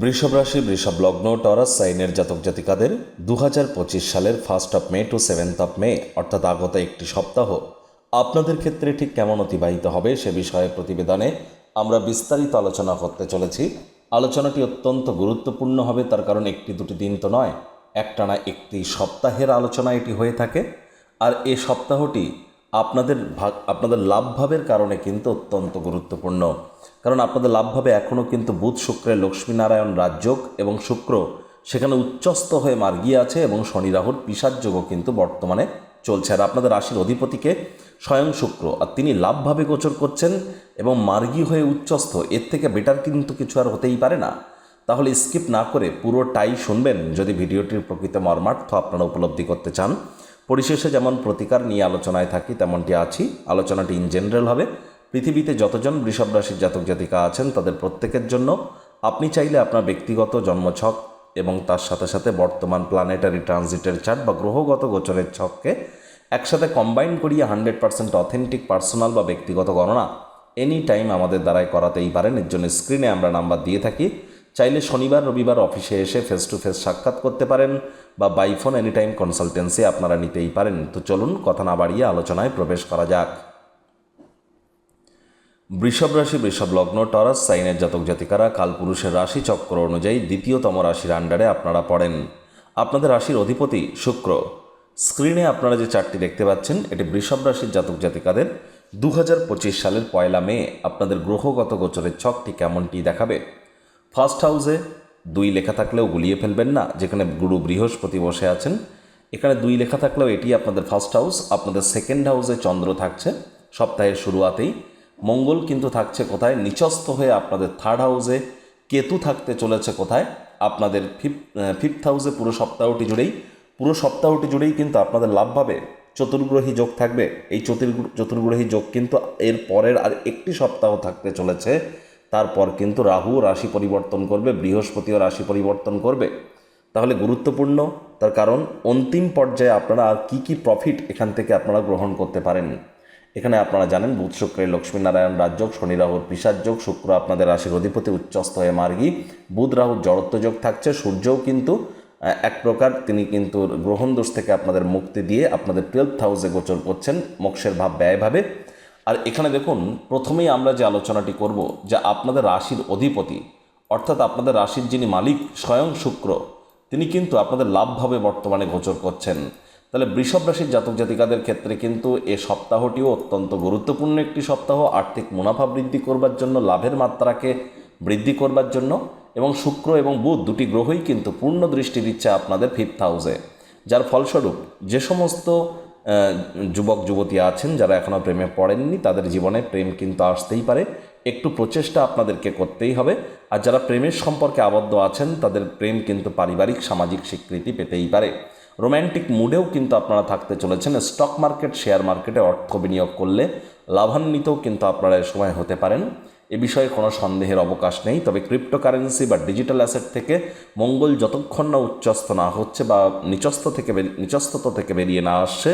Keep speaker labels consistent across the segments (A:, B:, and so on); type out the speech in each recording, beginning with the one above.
A: বৃষভ রাশি, বৃষভ লগ্ন, টরাস সাইনের জাতক জাতিকাদের দু হাজার পঁচিশ সালের first of May to seventh of May অর্থাৎ আগত একটি সপ্তাহ। আপনাদের ক্ষেত্রে ঠিক কেমন অতিবাহিত হবে সে বিষয়ে প্রতিবেদনে আমরা বিস্তারিত আলোচনা করতে চলেছি। আলোচনাটি অত্যন্ত গুরুত্বপূর্ণ হবে, তার কারণ একটি দুটি দিন তো নয়, একটানা একটি সপ্তাহের আলোচনা এটি হয়ে থাকে। আর এ সপ্তাহটি আপনাদের ভাগ, আপনাদের লাভভাবের কারণে কিন্তু অত্যন্ত গুরুত্বপূর্ণ। কারণ আপনাদের লাভভাবে এখনও কিন্তু বুধ শুক্রের লক্ষ্মীনারায়ণ রাজযোগ এবং শুক্র সেখানে উচ্চস্ত হয়ে মার্গিয়ে আছে এবং শনি রাহুর পিসার যোগও কিন্তু বর্তমানে চলছে। আর আপনাদের রাশির অধিপতিকে স্বয়ং শুক্র। আর তিনি লাভভাবে গোচর করছেন এবং মার্গী হয়ে উচ্চস্থ। এর থেকে বেটার কিন্তু কিছু আর হতেই পারে না। তাহলে স্কিপ না করে পুরোটাই শুনবেন। যদি ভিডিওটির প্রকৃত মর্মার্থ আপনারা উপলব্ধি করতে চান পরিশেষে যেমন প্রতিকার নিয়ে আলোচনায় থাকি, তেমনটি আছি। আলোচনাটি ইন জেনারেল হবে। পৃথিবীতে যতজন বৃষভ রাশির জাতক জাতিকা আছেন, তাদের প্রত্যেকের জন্য আপনি চাইলে আপনার ব্যক্তিগত জন্মছক এবং তার সাথে সাথে বর্তমান প্ল্যানেটারি ট্রানজিটের চার্ট বা গ্রহগত গোচরের ছককে একসাথে কম্বাইন করিয়ে হান্ড্রেড পার্সেন্ট অথেন্টিক পার্সোনাল বা ব্যক্তিগত গণনা এনি টাইম আমাদের দ্বারাই করাতেই পারেন। এর জন্য স্ক্রিনে আমরা নাম্বার দিয়ে থাকি। চাইলে শনিবার, রবিবার অফিসে এসে ফেস টু ফেস সাক্ষাৎ করতে পারেন বা বাইফোন এনি টাইম কনসালটেন্সি আপনারা নিতেই পারেন। তো চলুন কথা না বাড়িয়ে আলোচনায় প্রবেশ করা যাক। বৃষভ রাশি, বৃষভ লগ্ন টরাস সাইনের জাতক জাতিকারা কালপুরুষের রাশি চক্র অনুযায়ী দ্বিতীয়তম রাশির আন্ডারে আপনারা পড়েন। আপনাদের রাশির অধিপতি শুক্র। স্ক্রিনে আপনারা যে চারটি দেখতে পাচ্ছেন, এটি বৃষভ রাশির জাতক জাতিকাদের দু হাজার পঁচিশ সালের পয়লা মে। আপনাদের গ্রহগত গোচরের ছকটি কেমনটি দেখাবে? ফার্স্ট হাউসে দুই লেখা থাকলেও গুলিয়ে ফেলবেন না, যেখানে গুরু বৃহস্পতি বসে আছেন। এখানে দুই লেখা থাকলেও এটি আপনাদের ফার্স্ট হাউস, আপনাদের সেকেন্ড হাউসে চন্দ্র থাকছে। সপ্তাহের শুরুয়াতেই মঙ্গল কিন্তু থাকছে কোথায়? নিচস্থ হয়ে আপনাদের থার্ড হাউসে কেতু থাকতে চলেছে কোথায়? আপনাদের ফিফ ফিফথ হাউসে পুরো সপ্তাহটি জুড়েই, পুরো সপ্তাহটি জুড়েই কিন্তু আপনাদের লাভভাবে চতুর্গ্রহী যোগ থাকবে। এই চতুর্গ্র চতুর্গ্রহী যোগ কিন্তু এর পরের আর একটি সপ্তাহ থাকতে চলেছে। তারপর কিন্তু রাহু রাশি পরিবর্তন করবে, বৃহস্পতিও রাশি পরিবর্তন করবে। তাহলে গুরুত্বপূর্ণ, তার কারণ অন্তিম পর্যায়ে আপনারা আর কী কী প্রফিট এখান থেকে আপনারা গ্রহণ করতে পারেন। এখানে আপনারা জানেন, বুধ শুক্রের লক্ষ্মীনারায়ণ রাজযোগ শনি রাহুর পিসার যোগ, শুক্র আপনাদের রাশির অধিপতি, উচ্চস্থ হয়ে মার্গী। বুধ রাহুর জড়ত্ব যোগ থাকছে, সূর্যও কিন্তু এক প্রকার তিনি কিন্তু গ্রহণ দোষ থেকে আপনাদের মুক্তি দিয়ে আপনাদের টুয়েলভ হাউসে গোচর করছেন, মোক্ষের ভাব ব্যয়ভাবে। আর এখানে দেখুন, প্রথমেই আমরা যে আলোচনাটি করব যে আপনাদের রাশির অধিপতি, অর্থাৎ আপনাদের রাশির যিনি মালিক স্বয়ং শুক্র, তিনি কিন্তু আপনাদের লাভভাবে বর্তমানে গোচর করছেন। তাহলে বৃষভ রাশির জাতক জাতিকাদের ক্ষেত্রে কিন্তু এ সপ্তাহটিও অত্যন্ত গুরুত্বপূর্ণ একটি সপ্তাহ। আর্থিক মুনাফা বৃদ্ধি করবার জন্য, লাভের মাত্রাকে বৃদ্ধি করবার জন্য এবং শুক্র এবং বুধ দুটি গ্রহই কিন্তু পূর্ণ দৃষ্টি দিচ্ছে আপনাদের ফিফথ হাউসে যার ফলস্বরূপ যে সমস্ত যুবক, যুবতী আছেন, যারা এখনও প্রেমে পড়েননি, তাদের জীবনে প্রেম কিন্তু আসতেই পারে। একটু প্রচেষ্টা আপনাদেরকে করতেই হবে। আর যারা প্রেমের সম্পর্কে আবদ্ধ আছেন, তাদের প্রেম কিন্তু পারিবারিক, সামাজিক স্বীকৃতি পেতেই পারে। রোম্যান্টিক মুডেও কিন্তু আপনারা থাকতে চলেছেন। স্টক মার্কেট, শেয়ার মার্কেটে অর্থ বিনিয়োগ করলে লাভান্বিতও কিন্তু আপনারা এ সময় হতে পারেন। এ বিষয়ে কোনো সন্দেহের অবকাশ নেই। তবে ক্রিপ্টোকারেন্সি বা ডিজিটাল অ্যাসেট থেকে মঙ্গল যতক্ষণ না উচ্চস্থ না হচ্ছে বা নিচস্থ থেকে নিচস্থত থেকে বেরিয়ে না আসছে,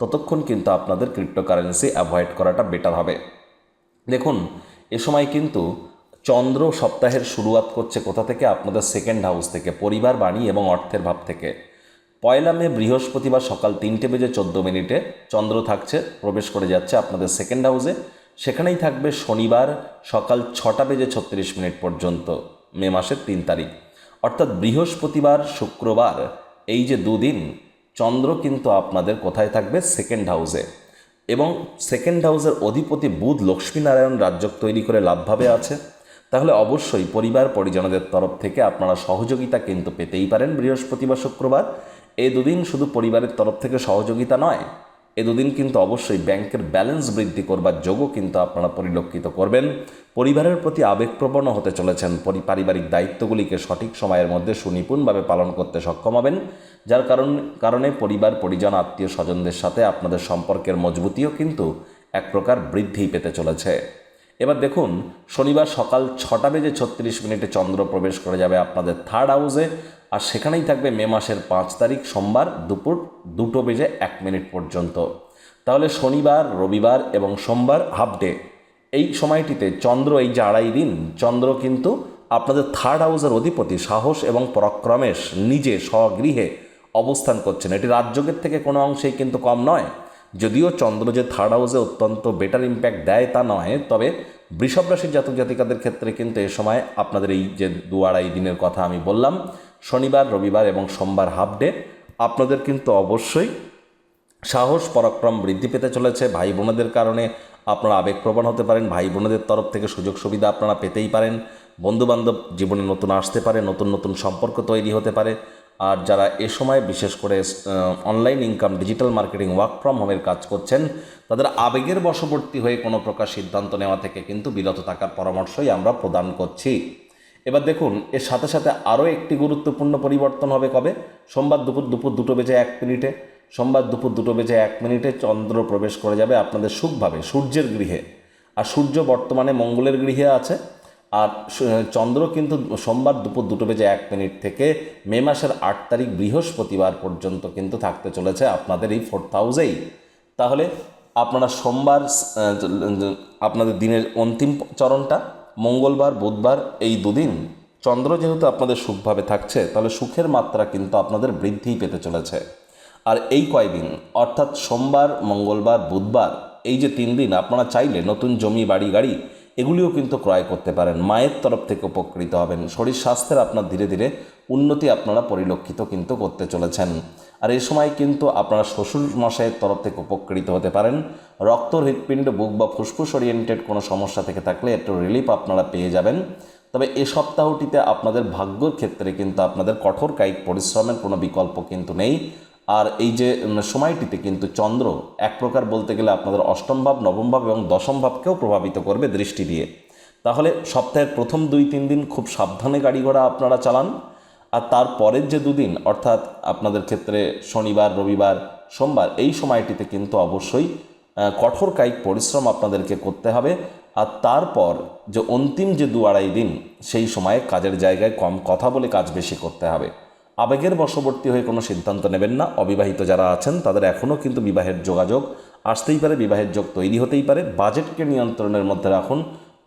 A: ততক্ষণ কিন্তু আপনাদের ক্রিপ্টোকারেন্সি অ্যাভয়েড করাটা বেটার হবে। দেখুন, এ সময় কিন্তু চন্দ্র সপ্তাহের শুরুয়াত করছে কোথা থেকে? আপনাদের সেকেন্ড হাউস থেকে, পরিবার বাণী এবং অর্থের ভাব থেকে। পয়লা মে বৃহস্পতিবার সকাল তিনটে বেজে চোদ্দ মিনিটে চন্দ্র থাকছে, প্রবেশ করে যাচ্ছে আপনাদের সেকেন্ড হাউসে সেখানেই থাকবে শনিবার সকাল ছটা বেজে ছত্রিশ মিনিট পর্যন্ত, মে মাসের তিন তারিখ। অর্থাৎ বৃহস্পতিবার, শুক্রবার, এই যে দুদিন, চন্দ্র কিন্তু আপনাদের কোথায় থাকবে? সেকেন্ড হাউসে এবং সেকেন্ড হাউসের অধিপতি বুধ লক্ষ্মীনারায়ণ রাজ্য তৈরি করে লাভভাবে আছে। তাহলে অবশ্যই পরিবার, পরিজনদের তরফ থেকে আপনারা সহযোগিতা কিন্তু পেতেই পারেন বৃহস্পতিবার, শুক্রবার। এই দুদিন শুধু পরিবারের তরফ থেকে সহযোগিতা নয় এ দুদিন কিন্তু অবশ্যই ব্যাংকের ব্যালেন্স বৃদ্ধি করবার যোগও কিন্তু আপনারা পরিলক্ষিত করবেন। পরিবারের প্রতি আবেগপ্রবণ হতে চলেছেন। পারিবারিক দায়িত্বগুলিকে সঠিক সময়ের মধ্যে সুনিপুণভাবে পালন করতে সক্ষম হবেন। যার কারণ, কারণে পরিবার, পরিজন আত্মীয় স্বজনদের সাথে আপনাদের সম্পর্কের মজবুতিও কিন্তু এক প্রকার বৃদ্ধি পেতে চলেছে। এবার দেখুন, শনিবার সকাল ছটা বেজে ছত্রিশ মিনিটে চন্দ্র প্রবেশ করে যাবে আপনাদের থার্ড হাউসে আর সেখানেই থাকবে মে মাসের পাঁচ তারিখ, সোমবার দুপুর দুটো বেজে এক মিনিট পর্যন্ত। তাহলে শনিবার, রবিবার এবং সোমবার হাফ ডে এই সময়টিতে চন্দ্র, এই যে আড়াই দিন, চন্দ্র কিন্তু আপনাদের থার্ড হাউসের অধিপতি, সাহস এবং পরাক্রমেশ, নিজে স্বগৃহে অবস্থান করছেন। এটি রাজযোগের থেকে কোনো অংশেই কিন্তু কম নয়। যদিও চন্দ্র যে থার্ড হাউসে অত্যন্ত বেটার ইম্প্যাক্ট দেয় তা নয়, তবে বৃষভ রাশির জাতক জাতিকাদের ক্ষেত্রে কিন্তু এ সময় আপনাদের এই যে দু আড়াই দিনের কথা আমি বললাম, শনিবার, রবিবার এবং সোমবার হাফ ডে আপনাদের কিন্তু অবশ্যই সাহস, পরাক্রম বৃদ্ধি পেতে চলেছে। ভাই বোনেদের কারণে আপনারা আবেগপ্রবণ হতে পারেন, ভাই বোনেদের তরফ থেকে সুযোগ সুবিধা আপনারা পেতেই পারেন। বন্ধুবান্ধব জীবনে নতুন আসতে পারে, নতুন নতুন সম্পর্ক তৈরি হতে পারে। আর যারা এ সময় বিশেষ করে online income digital marketing work from হোমের কাজ করছেন, তাদের আবেগের বশবর্তী হয়ে কোনো প্রকার সিদ্ধান্ত নেওয়া থেকে কিন্তু বিরত থাকার পরামর্শই আমরা প্রদান করছি। এবার দেখুন, এর সাথে সাথে আরও একটি গুরুত্বপূর্ণ পরিবর্তন হবে কবে? সোমবার দুপুর দুপুর দুটো বেজে এক মিনিটে। সোমবার দুপুর দুটো বেজে এক মিনিটে চন্দ্র প্রবেশ করে যাবে আপনাদের সুখভাবে সূর্যের গৃহে। আর সূর্য বর্তমানে মঙ্গলের গৃহে আছে। আর চন্দ্র কিন্তু সোমবার দুপুর দুটো বেজে এক মিনিট থেকে মে মাসের আট তারিখ বৃহস্পতিবার পর্যন্ত কিন্তু থাকতে চলেছে আপনাদের এই ফোর্থ হাউসেই। তাহলে আপনারা সোমবার আপনাদের দিনের অন্তিম চরণটা, মঙ্গলবার, বুধবার এই দুদিন চন্দ্র যেহেতু আপনাদের সুখভাবে থাকছে, তাহলে সুখের মাত্রা কিন্তু আপনাদের বৃদ্ধি পেতে চলেছে। আর এই কয়দিন, অর্থাৎ সোমবার, মঙ্গলবার, বুধবার, এই যে তিন দিন, আপনারা চাইলে নতুন জমি, বাড়ি, গাড়ি এগুলিও কিন্তু ক্রয় করতে পারেন। মায়ের তরফ থেকে উপকৃত হবেন। শরীর স্বাস্থ্যের আপনার ধীরে ধীরে উন্নতি আপনারা পরিলক্ষিত কিন্তু করতে চলেছেন। আর এই সময় কিন্তু আপনারা শ্বশুর মশাইয়ের তরফ থেকে উপকৃত হতে পারেন। রক্ত, হৃৎপিণ্ড, বুক বা ফুসফুস ওরিয়েন্টেড কোনো সমস্যা থেকে থাকলে একটু রিলিফ আপনারা পেয়ে যাবেন। তবে এ সপ্তাহটিতে আপনাদের ভাগ্যর ক্ষেত্রে কিন্তু আপনাদের কঠোর কায়িক পরিশ্রমের কোনো বিকল্প কিন্তু নেই। আর এই যে সময়টিতে কিন্তু চন্দ্র এক প্রকার বলতে গেলে আপনাদের অষ্টম ভাব, নবম ভাব এবং দশম ভাবকেও প্রভাবিত করবে দৃষ্টি দিয়ে। তাহলে সপ্তাহের প্রথম দুই, তিন দিন খুব সাবধানে গাড়ি ঘোড়া আপনারা চালান। আর তারপরের যে দুদিন, অর্থাৎ আপনাদের ক্ষেত্রে শনিবার, রবিবার, সোমবার, এই সময়টিতে কিন্তু অবশ্যই কঠোর কায়িক পরিশ্রম আপনাদেরকে করতে হবে। আর তারপর যে অন্তিম যে দু আড়াই দিন, সেই সময়ে কাজের জায়গায় কম কথা বলে কাজ বেশি করতে হবে। আবেগের বশবর্তী হয়ে কোনো সিদ্ধান্ত নেবেন না। অবিবাহিত যারা আছেন, তাদের এখনও কিন্তু বিবাহের যোগাযোগ আসতেই পারে, বিবাহের যোগ তৈরি হতেই পারে। বাজেটকে নিয়ন্ত্রণের মধ্যে রাখুন,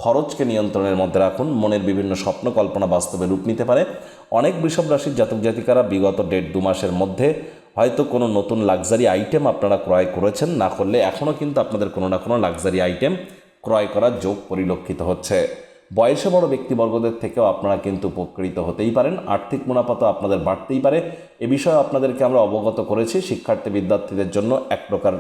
A: খরচকে নিয়ন্ত্রণের মধ্যে রাখুন, মনের বিভিন্ন স্বপ্ন কল্পনা বাস্তবে রূপ নিতে পারে। অনেক বৃষভ রাশির জাতক জাতিকারা বিগত দেড় দু মাসের মধ্যে হয়তো কোনো নতুন লাক্সারি আইটেম আপনারা ক্রয় করেছেন, না করলে এখনও কিন্তু আপনাদের কোনো না কোনো লাক্সারি আইটেম ক্রয় করার যোগ পরিলক্ষিত হচ্ছে। বয়সে বড় ব্যক্তিবর্গদের থেকেও আপনারা কিন্তু উপকৃত হতেই পারেন। আর্থিক মুনাফা তো আপনাদের বাড়তেই পারে। এ বিষয়ে আপনাদেরকে আমরা অবগত করেছি। শিক্ষার্থী বিদ্যার্থীদের জন্য এক প্রকার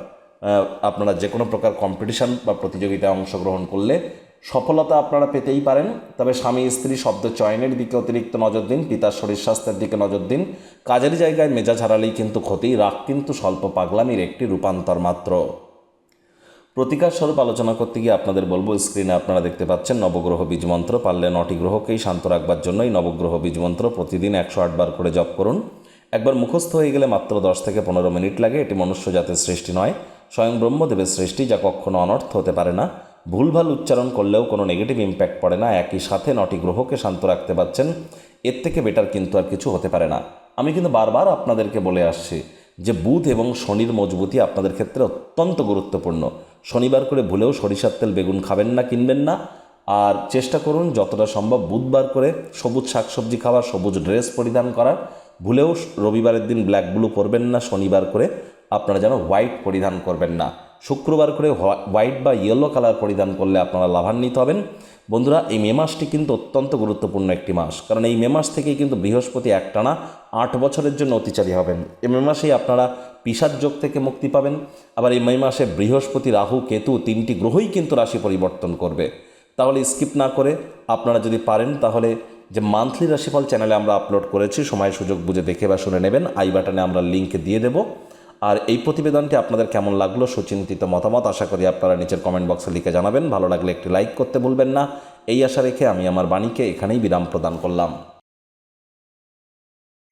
A: আপনারা যে কোনো প্রকার কম্পিটিশন বা প্রতিযোগিতায় অংশগ্রহণ করলে সফলতা আপনারা পেতেই পারেন। তবে স্বামী, স্ত্রী শব্দ চয়নের দিকে অতিরিক্ত নজর দিন, পিতার শরীর স্বাস্থ্যের দিকে নজর দিন। কাজের জায়গায় মেজাজ হারালেই কিন্তু ক্ষতি, রাগ কিন্তু স্বল্প পাগলামির একটি রূপান্তর মাত্র। প্রতিকার স্বরূপ আলোচনা করতে গিয়ে আপনাদের বলব স্ক্রিনে আপনারা দেখতে পাচ্ছেন নবগ্রহ বীজ মন্ত্র। পারলে নটি গ্রহকেই শান্ত রাখবার জন্যই নবগ্রহ বীজ মন্ত্র প্রতিদিন একশো আটবার করে জপ করুন। একবার মুখস্থ হয়ে গেলে মাত্র দশ থেকে পনেরো মিনিট লাগে। এটি মনুষ্য জাতের সৃষ্টি নয়, স্বয়ং ব্রহ্মদেবের সৃষ্টি, যা কখনো অনর্থ হতে পারে না। ভুলভাল উচ্চারণ করলেও কোনো নেগেটিভ ইম্প্যাক্ট পড়ে না। একই সাথে নটি গ্রহকে শান্ত রাখতে পারছেন। এর থেকে বেটার কিন্তু আর কিছু হতে পারে না। আমি কিন্তু বারবার আপনাদেরকে বলে আসছি যে বুধ এবং শনির মজবুতি আপনাদের ক্ষেত্রে অত্যন্ত গুরুত্বপূর্ণ। শনিবার করে ভুলেও সরিষার তেল বেগুন খাবেন না, কিনবেন না। আর চেষ্টা করুন যতটা সম্ভব বুধবার করে সবুজ শাকসবজি খাওয়ার সবুজ ড্রেস পরিধান করার ভুলেও রবিবারের দিন ব্ল্যাক ব্লু পরবেন না, শনিবার করে আপনারা যেন হোয়াইট পরিধান করবেন না। শুক্রবার করে হোয়াইট বা ইয়েলো কালার পরিধান করলে আপনারা লাভান্বিত হবেন। বন্ধুরা, এই মে মাসটি কিন্তু অত্যন্ত গুরুত্বপূর্ণ একটি মাস। কারণ এই মে মাস থেকেই কিন্তু বৃহস্পতি একটানা আট বছরের জন্য অতিচারী হবেন। এই মে মাসেই আপনারা পিসার যোগ থেকে মুক্তি পাবেন। আবার এই মে মাসে বৃহস্পতি, রাহু, কেতু তিনটি গ্রহই কিন্তু রাশি পরিবর্তন করবে। তাহলে স্কিপ না করে আপনারা যদি পারেন, তাহলে যে মান্থলি রাশিফল চ্যানেলে আমরা আপলোড করেছি, সময় সুযোগ বুঝে দেখে বা শুনে নেবেন। আই বাটনে আমরা লিঙ্ক দিয়ে দেবো। আর এই প্রতিবেদনটি আপনাদের কেমন লাগল, সুচিন্তিত মতামত, আশা করি আপনারা নিচের কমেন্ট বক্সে লিখে জানাবেন। ভালো লাগলে একটি লাইক করতে ভুলবেন না। এই আশা রেখে আমি আমার বাণীকে এখানেই বিরাম প্রদান করলাম।